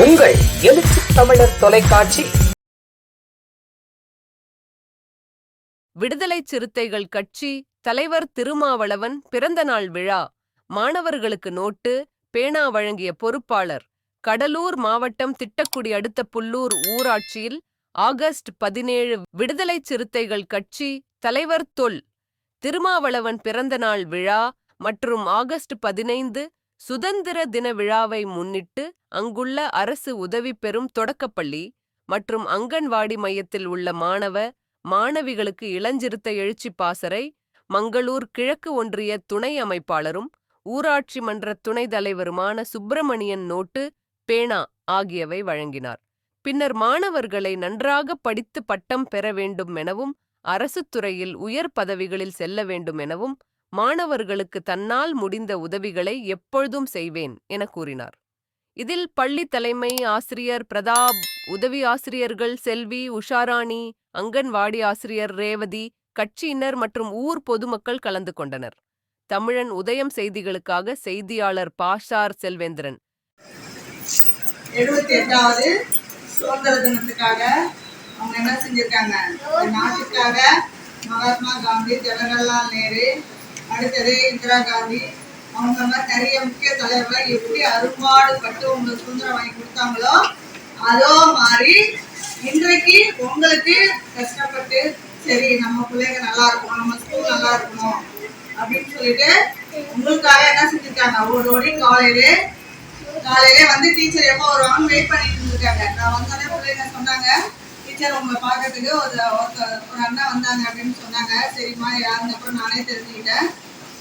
உங்கள் எழுச்சி தமிழர் தொலைக்காட்சி. விடுதலை சிறுத்தைகள் கட்சி தலைவர் திருமாவளவன் பிறந்தநாள் விழா. மாணவர்களுக்கு நோட்டு பேனா வழங்கிய பொறுப்பாளர். கடலூர் மாவட்டம் திட்டக்குடி அடுத்த புல்லூர் ஊராட்சியில் ஆகஸ்ட் பதினேழு விடுதலை சிறுத்தைகள் கட்சி தலைவர் தொல். திருமாவளவன் பிறந்தநாள் விழா மற்றும் ஆகஸ்ட் பதினைந்து சுதந்திர தின விழாவை முன்னிட்டு அங்குள்ள அரசு உதவி பெறும் தொடக்கப்பள்ளி மற்றும் அங்கன்வாடி மையத்தில் உள்ள மாணவ மாணவிகளுக்கு இளஞ்சிறுத்த எழுச்சி பாசறை மங்களூர் கிழக்கு ஒன்றிய துணை அமைப்பாளரும் ஊராட்சி மன்ற துணைத் தலைவருமான சுப்பிரமணியன் நோட்டு பேனா ஆகியவை வழங்கினார். பின்னர் மாணவர்களை நன்றாக படித்து பட்டம் பெற வேண்டும் எனவும் அரசுத் துறையில் உயர் பதவிகளில் செல்ல வேண்டும் எனவும் மாணவர்களுக்கு தன்னால் முடிந்த உதவிகளை எப்பொழுதும் செய்வேன் என கூறினார். இதில் பள்ளி தலைமை ஆசிரியர் பிரதாப் உதவி ஆசிரியர்கள் செல்வி உஷாராணி அங்கன்வாடி ஆசிரியர் ரேவதி கட்சியினர் மற்றும் ஊர் பொதுமக்கள் கலந்து கொண்டனர். தமிழன் உதயம் செய்திகளுக்காக செய்தியாளர் பாஷார் செல்வேந்திரன். எழுபத்தி எட்டாவது சுதந்திர தினத்துக்காக அவங்க என்ன செஞ்சிருக்காங்க? நாட்டுக்காக மகாத்மா காந்தி ஜவஹர்லால் நேரு அடுத்தது இந்திரா காந்தி. அவங்க மாதிரி நிறைய முக்கிய தலைவர்கள். எப்படி அரும்பாடுபட்டு உங்களுக்கு சுதந்திரம் வாங்கி கொடுத்தாங்களோ அதோ மாதிரி இன்றைக்கு உங்களுக்கு கஷ்டப்பட்டு சரி நம்ம பிள்ளைங்க நல்லா இருக்கணும் நம்ம ஸ்கூல் நல்லா இருக்கணும் அப்படின்னு சொல்லிட்டு உங்களுக்காக என்ன செஞ்சிருக்காங்க? அவரோடையும் ஓடி காலையிலே காலையிலே வந்து டீச்சர் எப்போ வருவாங்கன்னு வெயிட் பண்ணிட்டு இருந்திருக்காங்க. நான் வந்தோடனே பிள்ளைங்க சொன்னாங்க. டீச்சர் உங்களை பார்க்கறதுக்கு ஒரு ஒருத்தர் ஒரு அண்ணா வந்தாங்க அப்படின்னு சொன்னாங்க. சரிம்மா யாருன்னு அப்புறம் நானே தெரிஞ்சுக்கிட்டேன்.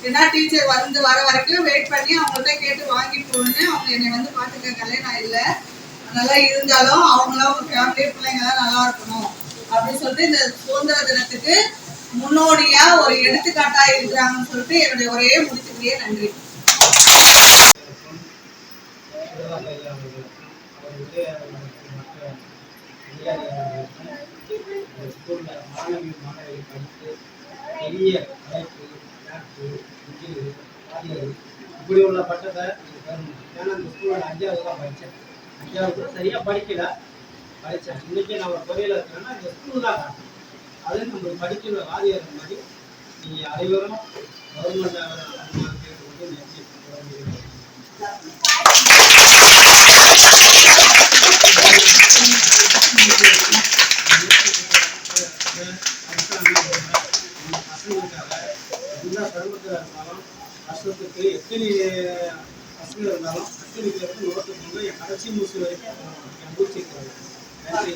ஏன்னா டீச்சர் வந்து வர வரைக்கும் வெயிட் பண்ணி அவங்கள்ட்ட கேட்டு வாங்கிட்டு போகணுன்னு அவங்க என்னை வந்து பார்த்துக்க நான் இல்லை நல்லா இருந்தாலும் அவங்களாம் ஒரு ஃபேமிலி பிள்ளைங்களாம் நல்லா இருக்கணும் அப்படின்னு சொல்லிட்டு இந்த சுதந்திர தினத்துக்கு முன்னோடியா ஒரு எடுத்துக்காட்டா இருக்கிறாங்கன்னு சொல்லிட்டு என்னுடைய ஒரே முடிச்சுக்கிட்டே நன்றி. நிர்வாக ஸ்கூலில் மாணவி மாணவிகள் படித்து பெரிய அமைப்பு மேப்பு இன்ஜினியர் இப்படி உள்ள பட்டத்தை நீங்கள் ஏன்னா அந்த ஸ்கூலில் அஞ்சாவது தான் படித்தேன் அஞ்சாவது சரியாக படிக்கல படித்தேன் இன்றைக்கி நான் ஒரு துறையில் இருக்கிறேன்னா இந்த ஸ்கூல் தான் காரணம் அது நம்ம படிக்கிற ஆதியார் மாதிரி நீங்கள் அனைவரும் கவர்மெண்ட் கேட்டுக்கொண்டு நன்றி இருந்தாலும் வருஷத்துக்கு எத்தனை பசங்க இருந்தாலும் அத்தனை பேருக்கு நோட்டு கொண்டு என் கடைசி மூசி வரைக்கும் என் மூச்சு இருக்கிறது நன்றி.